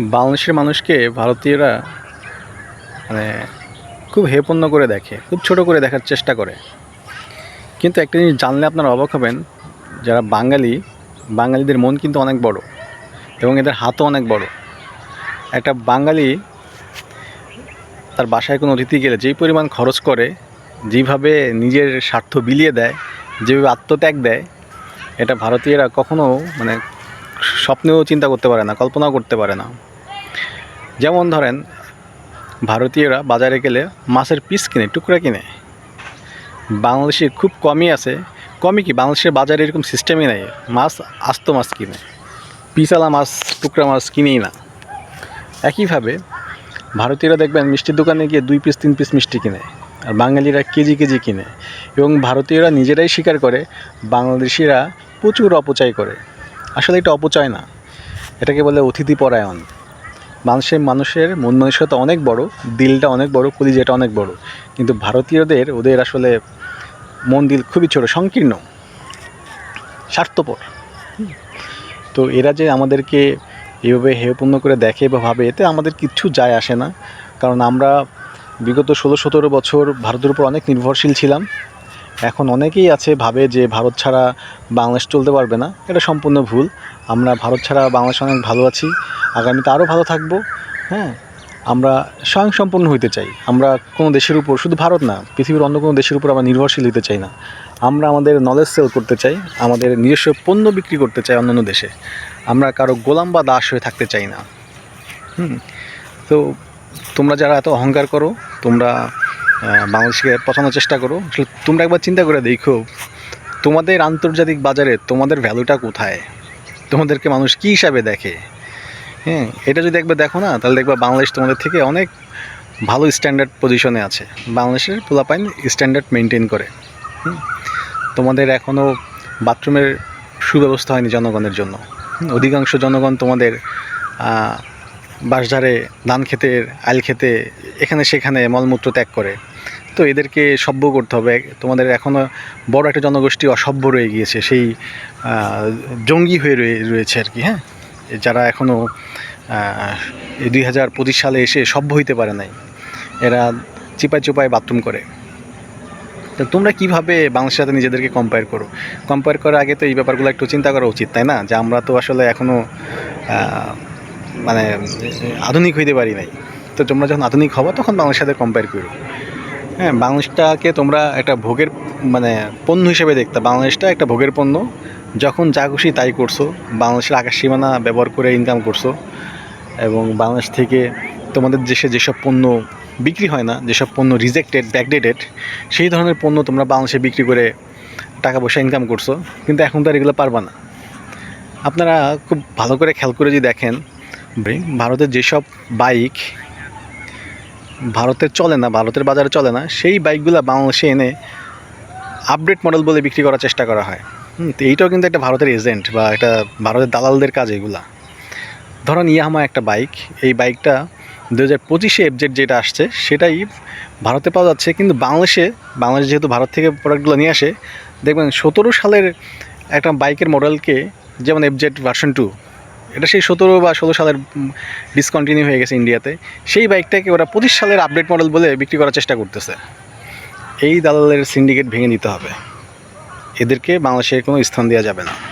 বাংলাদেশের মানুষকে ভারতীয়রা মানে খুব হেপন্ন করে দেখে, খুব ছোট করে দেখার চেষ্টা করে। কিন্তু একটা জিনিস জানলে আপনারা অবাক হবেন, যারা বাঙালি, বাঙালিদের মন কিন্তু অনেক বড় এবং এদের হাতও অনেক বড়। একটা বাঙালি তার বাসায় কোনো অতিথি গেলে যেই পরিমাণ খরচ করে, যেভাবে নিজের স্বার্থ বিলিয়ে দেয়, যেভাবে আত্মত্যাগ দেয়, এটা ভারতীয়রা কখনো মানে স্বপ্নেও চিন্তা করতে পারে না, কল্পনাও করতে পারে না। যেমন ধরেন, ভারতীয়রা বাজারে গেলে মাছের পিস কিনে, টুকরা কিনে। বাংলাদেশে খুব কমই আছে। কমই কি? বাংলাদেশের বাজারে এরকম সিস্টেমই নেই। মাছ, আস্ত মাছ কিনে। পিসালা মাছ, টুকরা মাছ কিনেই না। একইভাবে, ভারতীয়রা দেখবেন মিষ্টির দোকানে গিয়ে দুই পিস তিন পিস মিষ্টি কিনে। আর বাঙালিরা কেজি কেজি কিনে। এবং ভারতীয়রা নিজেরাই স্বীকার করে, বাংলাদেশিরা প্রচুর অপচয় করে। আসলে এটা অপচয় না। এটাকে বলে অতিথি পরায়ণ বাংলাদেশের মানুষের মন মানসিকতা অনেক বড়, দিলটা অনেক বড়, কলিজাটা অনেক বড়। কিন্তু ভারতীয়দের, ওদের আসলে মন দিল খুবই ছোট, সংকীর্ণ, স্বার্থপর। তো এরা যে আমাদেরকে এভাবে হেয়পূর্ণ করে দেখে বা ভাবে, এতে আমাদের কিচ্ছু যায় আসে না। কারণ আমরা বিগত ষোলো সতেরো বছর ভারতের উপর অনেক নির্ভরশীল ছিলাম। এখন অনেকেই আছে, ভাবে যে ভারত ছাড়া বাংলাদেশ চলতে পারবে না। এটা সম্পূর্ণ ভুল। আমরা ভারত ছাড়া বাংলাদেশ অনেক ভালো আছি, আগামীতে আরও ভালো থাকব হ্যাঁ? আমরা স্বয়ংসম্পূর্ণ হইতে চাই। আমরা কোনো দেশের উপর, শুধু ভারত না, পৃথিবীর অন্য কোনো দেশের উপর আমরা নির্ভরশীল হতে চাই না। আমরা আমাদের নলেজ সেল করতে চাই, আমাদের নিজস্ব পণ্য বিক্রি করতে চাই অন্যান্য দেশে। আমরা কারও গোলাম বা দাস হয়ে থাকতে চাই না। হুম? তো তোমরা যারা এত অহংকার করো, তোমরা বাংলাদেশকে পচানোর চেষ্টা করো। আসলে তোমরা একবার চিন্তা করে দেখো, তোমাদের আন্তর্জাতিক বাজারে তোমাদের ভ্যালুটা কোথায়? তোমাদেরকে মানুষ কী হিসাবে দেখে? হ্যাঁ এটা যদি একবার দেখো না, তাহলে দেখবা বাংলাদেশ তোমাদের থেকে অনেক ভালো স্ট্যান্ডার্ড পজিশনে আছে। বাংলাদেশের পোলাপাইন স্ট্যান্ডার্ড মেনটেন করে। তোমাদের এখনও বাথরুমের সুব্যবস্থা হয়নি জনগণের জন্য। অধিকাংশ জনগণ তোমাদের বাঁশঝাড়ে ধান ক্ষেতের আইল খেতে, এখানে সেখানে মলমূত্র ত্যাগ করে। তো এদেরকে সভ্য করতে হবে। তোমাদের এখনও বড় একটা জনগোষ্ঠী অসভ্য রয়ে গিয়েছে, সেই জঙ্গি হয়ে রয়ে, রয়েছে আর কি হ্যাঁ? যারা এখনও দুই হাজার পঁচিশ সালে এসে সভ্য হইতে পারে নাই। এরা চিপায় চুপায় বাথরুম করে। তো তোমরা কীভাবে বাংলাদেশের সাথে নিজেদেরকে কম্পেয়ার করো? কম্পেয়ার করার আগে তো এই ব্যাপারগুলো একটু চিন্তা করা উচিত, তাই না? যে আমরা তো আসলে এখনও মানে আধুনিক হইতে পারি নাই। তো তোমরা যখন আধুনিক হব, তখন বাংলাদেশের সাথে কম্পেয়ার করো। হ্যাঁ বাংলাদেশটাকে তোমরা একটা ভোগের মানে পণ্য হিসেবে দেখতে, বাংলাদেশটা একটা ভোগের পণ্য। যখন যা খুশি তাই করছ। বাংলাদেশের আকাশ সীমানা ব্যবহার করে ইনকাম করছ। এবং বাংলাদেশ থেকে তোমাদের দেশে যেসব পণ্য বিক্রি হয় না, যেসব পণ্য রিজেক্টেড ব্যাকডেটেড সেই ধরনের পণ্য তোমরা বাংলাদেশে বিক্রি করে টাকা পয়সা ইনকাম করছ। কিন্তু এখন তো আর এগুলো পারবা না। আপনারা খুব ভালো করে খেয়াল করে যদি দেখেন, ভারতের যেসব বাইক ভারতের চলে না ভারতের বাজারে চলে না সেই বাইকগুলো বাংলাদেশে এনে আপডেট মডেল বলে বিক্রি করার চেষ্টা করা হয়। হুম, তো এইটাও কিন্তু একটা ভারতের এজেন্ট বা একটা ভারতের দালালদের কাজ এগুলা। ধরুন ইয়াহামা একটা বাইক এই বাইকটা দু হাজার পঁচিশে এফজেড যেটা আসছে সেটাই ভারতে পাওয়া যাচ্ছে কিন্তু বাংলাদেশে বাংলাদেশ যেহেতু ভারত থেকে প্রোডাক্টগুলো নিয়ে আসে দেখবেন সতেরো সালের একটা বাইকের মডেলকে যেমন এফজেড ভার্সন টু এটা সেই সতেরো বা ষোলো সালের ডিসকন্টিনিউ হয়ে গেছে ইন্ডিয়াতে সেই বাইকটাকে ওরা পঁচিশ সালের আপডেট মডেল বলে বিক্রি করার চেষ্টা করতেছে। এই দালালের সিন্ডিকেট ভেঙে নিতে হবে। এদেরকে বাংলাদেশের কোনো স্থান দেওয়া যাবে না।